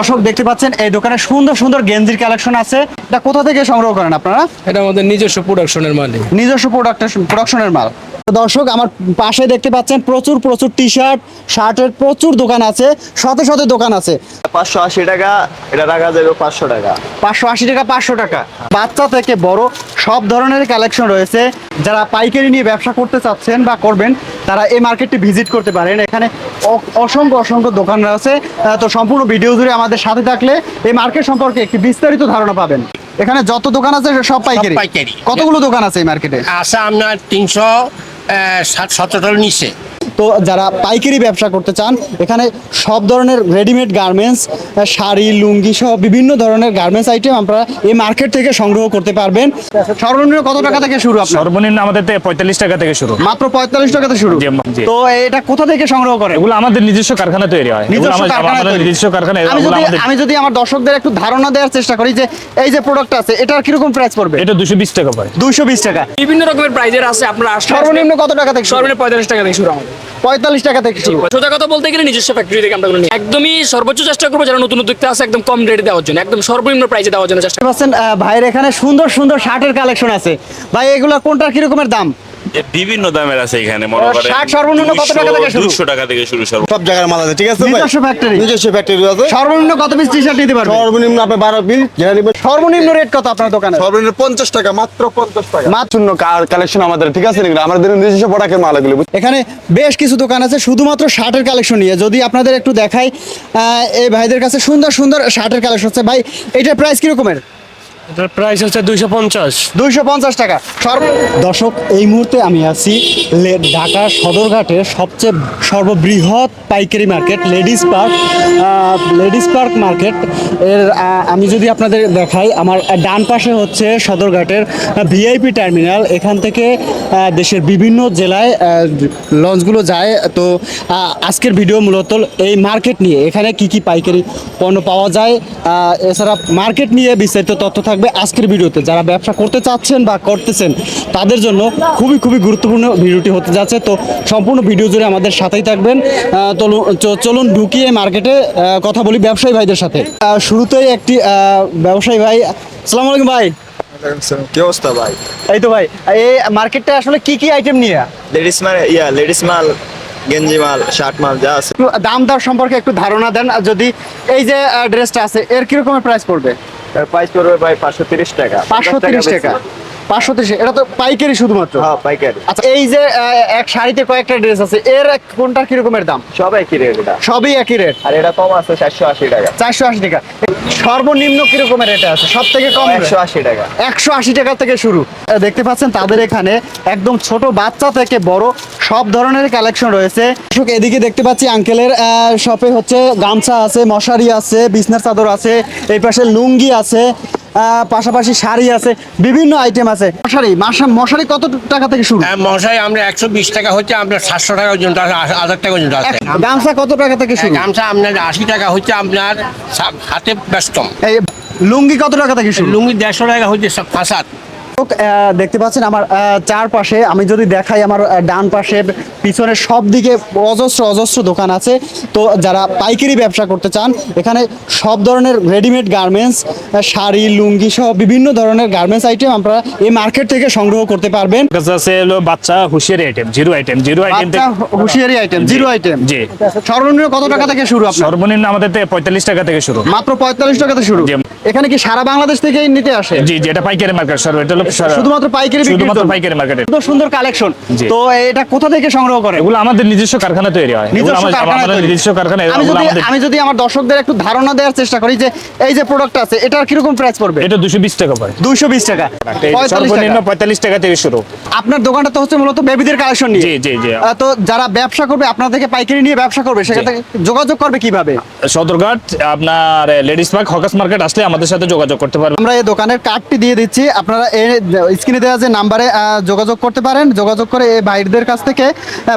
দর্শক দেখতে পাচ্ছেন এই দোকানে সুন্দর সুন্দর গেঞ্জির কালেকশন আছে। এটা কোথা থেকে সংগ্রহ করেন আপনারা? এটা আমাদের নিজস্ব প্রোডাকশনের মালিক। নিজস্ব প্রোডাক্ট প্রোডাকশনের মাল। দর্শক আমার পাশে দেখতে পাচ্ছেন প্রচুর প্রচুর টি শার্ট শার্টের প্রচুর দোকান আছে শত শত দোকান আছে। পাঁচশো আশি টাকা এটা রাখা যাবে পাঁচশো টাকা। পাঁচশো আশি টাকা পাঁচশো টাকা। বাচ্চা থেকে বড় সব ধরনের কালেকশন রয়েছে। যারা পাইকারি নিয়ে ব্যবসা করতে চাচ্ছেন বা করবেন তারা এই মার্কেটটি ভিজিট করতে পারেন। এখানে অ- অসংখ্য অসংখ্য দোকান রয়েছে তো সম্পূর্ণ ভিডিও জুড়ে আমাদের সাথে থাকলে এই মার্কেট সম্পর্কে একটি বিস্তারিত ধারণা পাবেন। এখানে যত দোকান আছে সব পাইকারি। পাইকারি। কতগুলো দোকান আছে এই মার্কেটে আছে আপনার তিনশো ষাট সতেরোর নিচে। তো যারা পাইকারি ব্যবসা করতে চান এখানে সব ধরনের রেডিমেড গার্মেন্টস শাড়ি লুঙ্গি সহ বিভিন্ন ধরনের গার্মেন্টস আইটেম আপনারা এই মার্কেট থেকে সংগ্রহ করতে পারবেন। সর্বনিম্ন কত টাকা থেকে শুরু আপনার? সর্বনিম্ন আমাদের পঁয়তাল্লিশ টাকা থেকে শুরু। মাত্র পঁয়তাল্লিশ টাকাতে শুরু। জি, জি। তো এটা কোথা থেকে সংগ্রহ করে এগুলো আমাদের নিজস্ব কারখানা তৈরি হয়। নিজস্ব কারখানা আমি যদি আমার দর্শকদের একটু ধারণা দেওয়ার চেষ্টা করি যে এই যে প্রোডাক্ট আছে এটার কীরকম প্রাইস পড়বে? এটা দুশো বিশ টাকা পড়ে। দুইশো বিশ টাকা। বিভিন্ন রকমের প্রাইজের আছে আপনারা সর্বনিম্ন কত টাকা থেকে শুরু? সর্বনিম্ন পঁয়তাল্লিশ টাকা থেকে শুরু আমাদের। পঁয়তাল্লিশ টাকা থেকে শুরু। সোজা কথা বলতে গেলে নিজস্ব ফ্যাক্টরি থেকে আমরা একদমই সর্বোচ্চ চেষ্টা করব যারা নতুন উদ্যোক্তা আছে একদম কম রেটে দেওয়ার জন্য একদম সর্বনিম্ন প্রাইসে দেওয়ার জন্য চেষ্টা করছেন পাচ্ছেন ভাইয়ের এখানে সুন্দর সুন্দর শার্টের কালেকশন আছে। ভাই এগুলো কোনটার কিরকমের দাম? বিভিন্ন দামের আছে এখানে মনে করেন ষাট সর্বনিম্ন কত টাকা থেকে শুরু? দুশো টাকা থেকে শুরু সর্ব সব জায়গার মাল আছে ঠিক আছে ভাই? নিজস্ব ফ্যাক্টরি নিজস্ব ফ্যাক্টরি আছে। সর্বনিম্ন কত পিস টি শার্ট নিতে পারবে? সর্বনিম্ন আপনি বারো পিস যেটা নেবেন। সর্বনিম্ন রেট কত আপনার দোকানে? সর্বনিম্ন পঞ্চাশ টাকা মাত্র পঞ্চাশ টাকা। মাত্র শূন্য কালেকশন আমাদের ঠিক আছে নাকি আমাদের নিজস্ব প্রোডাক্টের মাল এগুলো এখানে বেশ কিছু দোকান আছে শুধুমাত্র শার্টের কালেকশন নিয়ে। যদি আপনাদের একটু দেখাই আহ, এই ভাইদের কাছে সুন্দর সুন্দর শার্টের কালেকশন আছে। ভাই এটার প্রাইস কিরকমের? এটার প্রাইস হচ্ছে দুইশো পঞ্চাশ। দুইশো পঞ্চাশ টাকা। সর্ব দর্শক এই মুহূর্তে আমি আছি লে- ঢাকা সদরঘাটের সবচেয়ে সর্ববৃহৎ পাইকারি market ladies park. Ladies park market. এর আহ, আমি যদি আপনাদের দেখাই আমার ডান পাশে হচ্ছে সদরঘাটের ভিআইপি টার্মিনাল। এখান থেকে আহ, দেশের বিভিন্ন জেলায় আহ, লঞ্চগুলো যায়। তো আহ, আজকের ভিডিও মূলত এই মার্কেট নিয়ে। এখানে কি কি পাইকারি পণ্য পাওয়া যায়? আহ, এছাড়া মার্কেট নিয়ে বিস্তারিত তথ্য থাকবে আজকের ভিডিওতে। যারা ব্যবসা করতে চাচ্ছেন বা করতেছেন তাদের জন্য খুবই খুবই গুরুত্বপূর্ণ ভিডিওটি হতে যাচ্ছে। তো সম্পূর্ণ ভিডিও জুড়ে আমাদের সাথেই থাকবেন। চলুন ঢুকিয়ে মার্কেটে কথা বলি ব্যবসায়ী ভাইদের সাথে। শুরুতেই একটি ব্যবসায়ী ভাই আসসালামু আলাইকুম ভাই। কি অবস্থা ভাই? এই তো ভাই এই মার্কেটটা আসলে কি কি আইটেম নিয়ে? লেডিস মাল ইয়া লেডিস মাল গেঞ্জি মাল শার্ট মাল যা আছে। দাম দর সম্পর্কে একটু ধারণা দেন। যদি এই যে ড্রেসটা আছে এর কিরকমের প্রাইস পড়বে? তার প্রাইস পড়বে ভাই পাঁচশো তিরিশ টাকা। পাঁচশো তিরিশ টাকা। পাঁচশো তিরিশ। এটা তো পাইকারি শুধুমাত্র? হ্যাঁ পাইকারি। আচ্ছা এই যে এক শাড়িতে কয়েকটা ড্রেস আছে এর কোনটার কিরকমের দাম? সব একই রেট এটা। সবই একই রেট আর এটা কম আছে চারশো আশি টাকা। চারশো আশি টাকা। সর্বনিম্ন কিরকমের রেটে আছে? সব থেকে কম একশো আশি টাকা। একশো আশি টাকা থেকে শুরু। দেখতে পাচ্ছেন তাদের এখানে একদম ছোট বাচ্চা থেকে বড় সব ধরনের কালেকশন রয়েছে। এদিকে দেখতে পাচ্ছি আঙ্কেলের শপে হচ্ছে গামছা আছে মশারি আছে বিছনার চাদর আছে এই পাশে লুঙ্গি আছে। পাশাপাশি শাড়ি আছে বিভিন্ন আইটেম আছে। মশারি মশারি কত টাকা থেকে শুরু? মশারি মশাই আমরা একশো বিশ টাকা হচ্ছে আপনার সাতশো টাকা পর্যন্ত হাজার টাকা পর্যন্ত আছে। গামছা কত টাকা থেকে শুরু? গামছা আপনার আশি টাকা হচ্ছে আপনার হাতে ব্যস্তম। এই লুঙ্গি কত টাকা থেকে শুরু? লুঙ্গি দেড়শো টাকা হচ্ছে সব ফাঁসাত দর্শক, দেখতে পাচ্ছেন আমার চারপাশে আমি যদি দেখাই আমার ডান পাশে পিছনে সব দিকে অজস্র অজস্র দোকান আছে। তো যারা পাইকারি ব্যবসা করতে চান এখানে সব ধরনের রেডিমেড গার্মেন্টস শাড়ি লুঙ্গি সহ বিভিন্ন ধরনের গার্মেন্টস আইটেম আপনারা এই মার্কেট থেকে সংগ্রহ করতে পারবেন। কাছে হলো বাচ্চা hosiery item zero item zero item hosiery item zero item জি। সর্বনিম্ন কত টাকা থেকে শুরু আপনার? সর্বনিম্ন আমাদের পঁয়তাল্লিশ টাকা থেকে শুরু। মাত্র পঁয়তাল্লিশ টাকা থেকে শুরু। এখানে কি সারা বাংলাদেশ থেকেই নিতে আসে? জি জি এটা পাইকারি মার্কেট সর্ব এটা হলো শুধুমাত্র পাইকারি বিক্রির শুধুমাত্র পাইকারি মার্কেটে সুন্দর সুন্দর কালেকশন তো এটা কোথা থেকে সংগ্রহ করে এগুলো আমাদের নিজস্ব কারখানা তৈরি হয়। নিজস্ব কারখানা আমি যদি আমি যদি আমার দর্শকদের একটু ধারণা দেওয়ার চেষ্টা করি যে এই যে প্রোডাক্ট আছে এটার প্রাইস পড়বে? এটা দুশো বিশ টাকা পড়ে। দুইশো বিশ টাকা। এই পঁয়তাল্লিশ সর্বনিম্ন টাকা পঁয়তাল্লিশ টাকা থেকে শুরু। আপনার দোকানটা তো হচ্ছে মূলত বেবিদের কালেকশন নিয়ে। জি, জি, জি। তো যারা ব্যবসা করবে আপনার থেকে পাইকারি নিয়ে ব্যবসা করবে সেখান থেকে যোগাযোগ করবে কীভাবে? সদরঘাট আপনার লেডিস পার্ক হকাস মার্কেট আসলে আমাদের সাথে যোগাযোগ করতে পারবেন আমরা এই দোকানের কার্ডটি দিয়ে দিচ্ছি। আপনারা এই স্ক্রিনে দেওয়া যে নাম্বারে যোগাযোগ করতে পারেন যোগাযোগ করে এই ভাইদের কাছ থেকে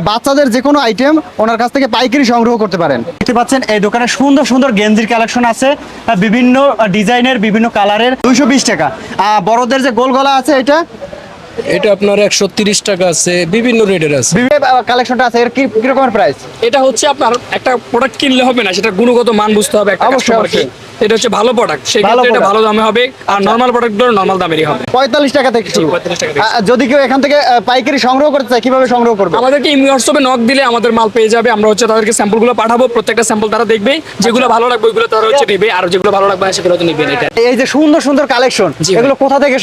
বাচ্চাদের যে কোনো আইটেম ওনার কাছ থেকে পাইকারি সংগ্রহ করতে পারেন। দেখতে পাচ্ছেন এই দোকানে সুন্দর সুন্দর গেঞ্জির কালেকশন আছে বিভিন্ন ডিজাইনের বিভিন্ন কালারের দুইশো বিশ টাকা। বড়দের যে গোল গলা আছে এটা? এটা আপনার একশো তিরিশ টাকা আছে বিভিন্ন রেটের আছে। কালেকশনটা আছে এর কি কি রকমের প্রাইস এটা হচ্ছে আপনার একটা প্রোডাক্ট কিনলে হবে না সেটা গুণগত মান বুঝতে হবে অবশ্যই। এটা হচ্ছে ভালো প্রোডাক্ট সেই ক্ষেত্রে এটা ভালো দামে হবে আর নর্মাল প্রোডাক্টগুলো নর্মাল দামেরই হবে। পঁয়তাল্লিশ টাকা থেকে 45 টাকা যদি কেউ এখান থেকে পাইকারি সংগ্রহ করতে চায় কীভাবে সংগ্রহ করবে? আমাদেরকে হোয়াটসঅ্যাপে নক দিলে আমাদের মাল পেয়ে যাবে। আমরা হচ্ছে তাদেরকে স্যাম্পলগুলো পাঠাবো প্রত্যেকটা স্যাম্পল তারা দেখবে। যেগুলো ভালো লাগবে ওইগুলো তারা হচ্ছে নেবে আর যেগুলো ভালো লাগবে সেগুলো তো নেবে এটা। এই যে সুন্দর সুন্দর কালেকশন এগুলো কোথা থেকে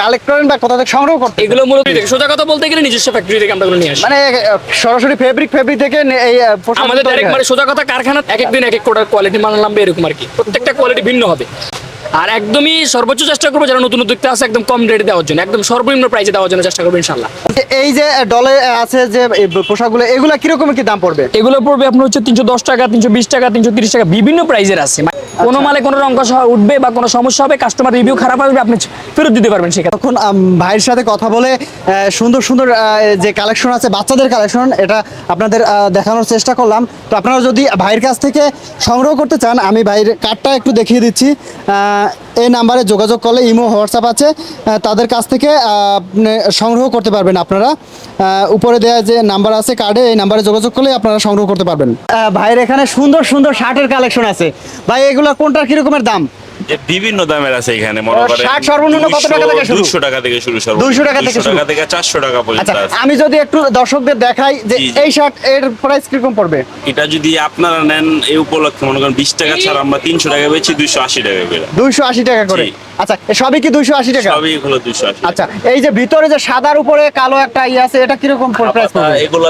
কালেক্ট করেন বা কোথা থেকে সংগ্রহ করতে? এগুলো মূলত সোজা কথা বলতে গেলে নিজস্ব ফ্যাক্টরি থেকে আমরা এগুলো নিয়ে আসি। মানে সরাসরি ফেব্রিক ফেব্রিক থেকে এই আমাদের ডাইরেক্ট মানে সোজা কথা কারখানা এক এক দিন এক এক কোটার কোয়ালিটি মান নামবে এরকম আর কি। প্রত্যেকটা কোয়ালিটি ভিন্ন হবে। আর একদমই সর্বোচ্চ চেষ্টা করব যারা নতুন উদ্যোক্তা আছে একদম কম রেটে দেওয়ার জন্য একদম সর্বনিম্ন প্রাইসে দেওয়ার জন্য চেষ্টা করব ইনশাল্লাহ এই যে ডলে আছে যে পোশাকগুলো এগুলো কীরকম কি দাম পড়বে? এগুলো পড়বে আপনার হচ্ছে তিনশো দশ টাকা তিনশো বিশ টাকা তিনশো তিরিশ টাকা বিভিন্ন প্রাইজের আছে। মানে কোনো মালে কোনো রঙ উঠবে বা কোনো সমস্যা হবে কাস্টমার রিভিউ খারাপ আসবে আপনি ফেরত দিতে পারবেন সেক্ষেত্রে তখন ভাইয়ের সাথে কথা বলে সুন্দর সুন্দর যে কালেকশন আছে বাচ্চাদের কালেকশন এটা আপনাদের দেখানোর চেষ্টা করলাম। তো আপনারা যদি ভাইয়ের কাছ থেকে সংগ্রহ করতে চান আমি ভাইয়ের কার্ডটা একটু দেখিয়ে দিচ্ছি। এই নাম্বারে যোগাযোগ করলে ইমো, হোয়াটসঅ্যাপ আছে। তাদের কাছ থেকে সংগ্রহ করতে পারবেন আপনারা। উপরে দেওয়া যে নাম্বার আছে কার্ডে, এই নাম্বারে যোগাযোগ করলে আপনারা সংগ্রহ করতে পারবেন। ভাইয়ের এখানে সুন্দর সুন্দর শার্টের কালেকশন আছে। ভাই, এগুলো কোনটার কীরকমের দাম? যে বিভিন্ন দামের আছে এখানে মনে করেন সর্বনিম্ন কত টাকা থেকে শুরু? দুশো টাকা থেকে শুরু সর্ব 200 টাকা থেকে শুরু? টাকা থেকে চারশো টাকা পর্যন্ত আচ্ছা আছে। আমি যদি একটু দর্শকদের দেখাই যে। এই শার্ট এর প্রাইস কীরকম পড়বে? এটা যদি আপনারা নেন এই উপলক্ষে মনে করেন বিশ টাকা ছাড়া আমরা তিনশো টাকা বেচি দুইশো আশি টাকা করে। দুইশো আশি টাকা করে। আচ্ছা সবই কি দুইশো আশি টাকা? সবই হলো দুইশো আশি আচ্ছা এই যে ভিতরে যে সাদার উপরে কালো একটা ইয়ে আছে এটা কীরকম প্রাইস পড়বে? এগুলো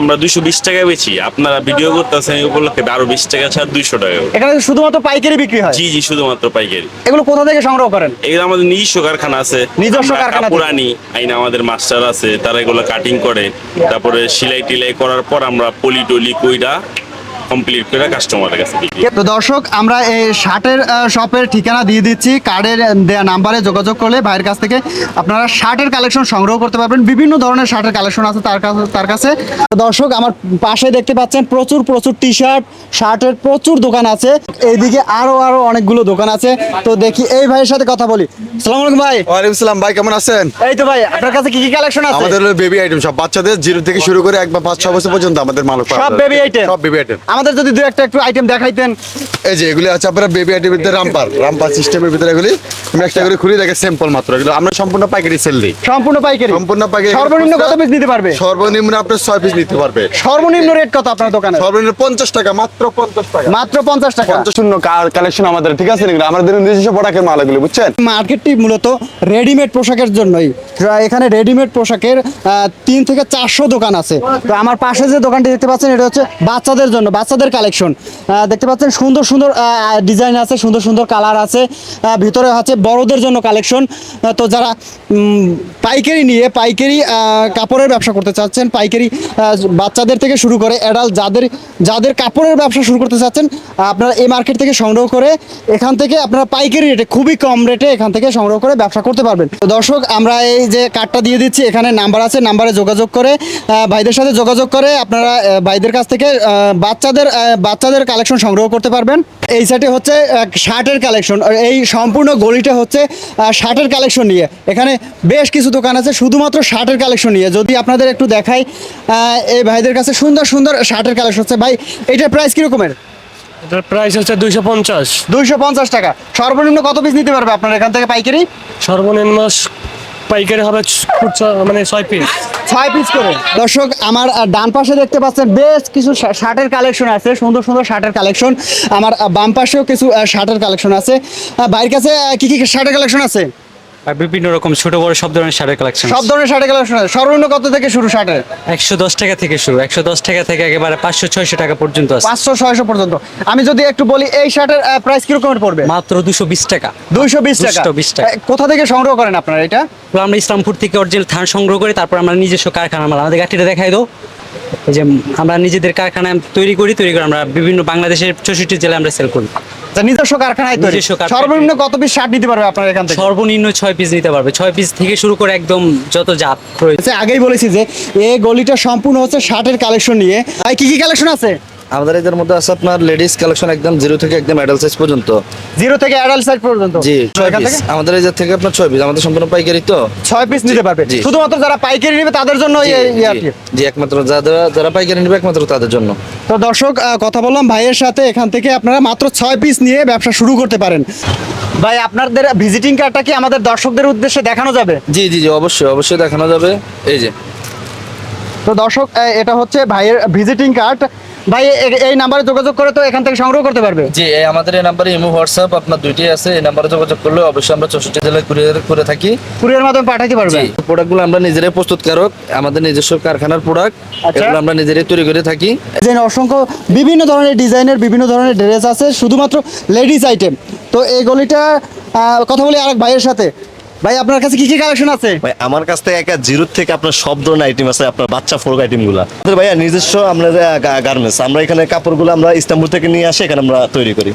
আমরা দুইশো বিশ টাকা বেচি। আপনারা ভিডিও করতেছেন এই উপলক্ষে আরও বিশ টাকা ছাড়া দুইশো টাকা করে। এখানে শুধুমাত্র পাইকারি বিক্রি হয়? জি জি শুধুমাত্র পাইকারি। এগুলো কোথা থেকে সংগ্রহ করেন? এগুলো আমাদের নিজস্ব কারখানা আছে। নিজস্ব কারখানা পুরানি আইন আমাদের মাস্টার আছে তারা এগুলো কাটিং করে। তারপরে সিলাই টিলাই করার পর আমরা পলি টলি কইরা কমপ্লিট করে কাস্টমারের কাছে বিক্রি তো দর্শক আমরা এই শার্টের শপের ঠিকানা দিয়ে দিচ্ছি। কার্ডের দেওয়া নাম্বারে যোগাযোগ করলে ভাইয়ের কাছ থেকে আপনারা শার্টের কালেকশন সংগ্রহ করতে পারবেন। বিভিন্ন ধরনের শার্টের কালেকশন আছে তার কাছে তার কাছে। দর্শক আমার পাশে দেখতে পাচ্ছেন প্রচুর প্রচুর টি শার্ট শার্টের প্রচুর দোকান আছে। এইদিকে আরও আরও অনেকগুলো দোকান আছে। তো দেখি এই ভাইয়ের সাথে কথা বলি। সালাম আলাইকুম ভাই। ওয়ালাইকুম সালাম ভাই কেমন আছেন? এই তো ভাই আপনার কাছে কি কি কালেকশন আছে? আমাদের বেবি আইটেম সব বাচ্চাদের জিরো থেকে শুরু করে একবার পাঁচ ছ বছর পর্যন্ত আমাদের মাল সব বেবি আইটেম সব বেবি আইটেম আমাদের যদি দু একটা একটু আইটেম দেখাইতেন। এই যে এগুলি আছে আপনার বেবি আইটেমের ভিতরে রামপার। রামপার সিস্টেমের ভিতরে এগুলি আমি একটা করে খুলে দেখে স্যাম্পল মাত্র। এগুলো আমরা সম্পূর্ণ পাইকারি সেল দিই। সম্পূর্ণ পাইকারি? সম্পূর্ণ পাইকারি। সর্বনিম্ন কত পিস নিতে পারবে? সর্বনিম্ন আপনার ছয় পিস নিতে পারবে। সর্বনিম্ন রেট কত আপনার দোকানে? সর্বনিম্ন পঞ্চাশ টাকা মাত্র পঞ্চাশ টাকা। মাত্র পঞ্চাশ টাকা। পঞ্চাশ শূন্য কালেকশন আমাদের ঠিক আছে? এগুলো আমাদের নিজস্ব প্রোডাক্টের মাল এগুলো বুঝছেন? মার্কেটটি মূলত রেডিমেড পোশাকের জন্যই। এখানে রেডিমেড পোশাকের তিন থেকে চারশো দোকান আছে। তো আমার পাশে যে দোকানটি দেখতে পাচ্ছেন এটা হচ্ছে বাচ্চাদের জন্য। বাচ্চাদের কালেকশন। দেখতে পাচ্ছেন সুন্দর সুন্দর ডিজাইন আছে সুন্দর সুন্দর কালার আছে। ভিতরে আছে বড়দের জন্য কালেকশন। তো যারা পাইকারি নিয়ে পাইকারি কাপড়ের ব্যবসা করতে চাচ্ছেন পাইকারি বাচ্চাদের থেকে শুরু করে অ্যাডাল্ট যাদের যাদের কাপড়ের ব্যবসা শুরু করতে চাচ্ছেন আপনারা এই মার্কেট থেকে সংগ্রহ করে এখান থেকে আপনারা পাইকারি রেটে খুবই কম রেটে এখান থেকে সংগ্রহ করে ব্যবসা করতে পারবেন। তো দর্শক আমরা এই যে কার্ডটা দিয়ে দিচ্ছি এখানে নাম্বার আছে নাম্বারে যোগাযোগ করে ভাইদের সাথে যোগাযোগ করে আপনারা ভাইদের কাছ থেকে আহ, বাচ্চাদের বাচ্চাদের কালেকশন সংগ্রহ করতে পারবেন। এই সাইডে হচ্ছে শার্টের কালেকশন এই সম্পূর্ণ গলিটা হচ্ছে শার্টের কালেকশন নিয়ে। এখানে বেশ কিছু দোকান আছে শুধুমাত্র শার্টের কালেকশন নিয়ে। যদি আপনাদের একটু দেখাই এই ভাইদের কাছে সুন্দর সুন্দর শার্টের কালেকশন হচ্ছে। ভাই এটার প্রাইস কীরকমের? এটার প্রাইস হচ্ছে দুইশো পঞ্চাশ। দুইশো পঞ্চাশ টাকা। সর্বনিম্ন কত পিস নিতে পারবে আপনার এখান থেকে পাইকারি? সর্বনিম্ন পাইকারি হবে মানে ছয় পিস ছয় পিস করে। দর্শক, আমার ডান পাশে দেখতে পাচ্ছেন বেশ কিছু শার্টের কালেকশন আছে, সুন্দর সুন্দর শার্টের কালেকশন। আমার বাম পাশেও কিছু শার্টের কালেকশন আছে। ভাইয়ের কাছে কি কি শার্টের কালেকশন আছে? আর বিভিন্ন রকম ছোট বড় সব ধরনের শাড়ির কালেকশন সব ধরনের শার্টের কালেকশন সর্বনিম্ন কত থেকে শুরু শার্টের? একশো দশ টাকা থেকে শুরু। একশো দশ টাকা থেকে একেবারে পাঁচশো ছয়শো টাকা পর্যন্ত আছে। পাঁচশো ছয়শো পর্যন্ত। আমি যদি একটু বলি এই শার্টের প্রাইস কীরকম পড়বে? মাত্র দুশো বিশ টাকা। দুইশো বিশ টাকা? 220 টাকা। কোথা থেকে সংগ্রহ করেন আপনারা এটা? আমরা ইসলামপুর থেকে অরিজিনাল থান সংগ্রহ করি তারপর আমরা নিজস্ব কারখানা আমাদের গাড়িটা দেখাই দাও। এই যে আমরা নিজেদের কারখানায় তৈরি করি তৈরি করে আমরা বিভিন্ন বাংলাদেশের চৌষট্টি জেলায় আমরা সেল করি। তা নিজস্ব কারখানায় তৈরি। সর্বনিম্ন কত পিস শার্ট নিতে পারবে আপনার এখান থেকে? সর্বনিম্ন ছয় পিস নিতে পারবে। ছয় পিস থেকে শুরু করে একদম যত জাত প্রয়োজন আচ্ছা, আগেই বলেছি যে এই গলিটা সম্পূর্ণ হচ্ছে শার্টের কালেকশন নিয়ে। কি কি কালেকশন আছে? আমাদের এদের মধ্যে আছে আপনার লেডিস কালেকশন একদম জিরো থেকে একদম অ্যাডাল্ট সাইজ পর্যন্ত। জিরো থেকে অ্যাডাল্ট সাইজ পর্যন্ত? জি ছয় পিস আমাদের এদের থেকে আপনার ছয় পিস আমাদের সম্পূর্ণ পাইকারি তো। ছয় পিস নিতে পারবে। জি। শুধুমাত্র যারা পাইকারি নেবে তাদের জন্য জি একমাত্র যারা যারা পাইকারি নেবে একমাত্র তাদের জন্য। তো দর্শক কথা বললাম ভাইয়ের সাথে এখান থেকে আপনারা মাত্র ছয় পিস নিয়ে ব্যবসা শুরু করতে পারেন। ভাই আপনাদের ভিজিটিং কার্ডটা কি আমাদের দর্শকদের উদ্দেশ্যে দেখানো যাবে? জি জি জি অবশ্যই অবশ্যই দেখানো যাবে। এই যে। তো দর্শক এটা হচ্ছে ভাইয়ের ভিজিটিং কার্ড ভাই এই নাম্বারে যোগাযোগ করে তো এখান থেকে সংগ্রহ করতে পারবে? জি এই আমাদের এই নাম্বারে ইমো হোয়াটসঅ্যাপ আপনার দুইটাই আছে এই নাম্বারে যোগাযোগ করলে অবশ্যই আমরা চৌষট্টি জেলায় কুরিয়ার করে থাকি। কুরিয়ার মাধ্যমে পাঠাতে পারবে? প্রোডাক্টগুলো আমরা নিজেরাই প্রস্তুতকারক আমাদের নিজস্ব কারখানার প্রোডাক্ট আচ্ছা। এগুলো আমরা নিজেরাই তৈরি করে থাকি। ডিজাইন অসংখ্য বিভিন্ন ধরনের ডিজাইনের বিভিন্ন ধরনের ড্রেস আছে শুধুমাত্র লেডিস আইটেম তো এই গলিটা কথা বলি আরেক ভাইয়ের সাথে। ভাই, আপনার কাছে কি কি কালেকশন আছে? ভাই, আমার কাছ থেকে একা জিরো থেকে আপনার সব ধরনের আইটেম আছে, আপনার বাচ্চা ফোর আইটেমগুলা আমাদের ভাইয়া, নিজস্ব আমরা গার্মেন্টস আমরা এখানে কাপড়গুলো আমরা ইস্তাম্বুল থেকে নিয়ে আসি, এখানে আমরা তৈরি করি।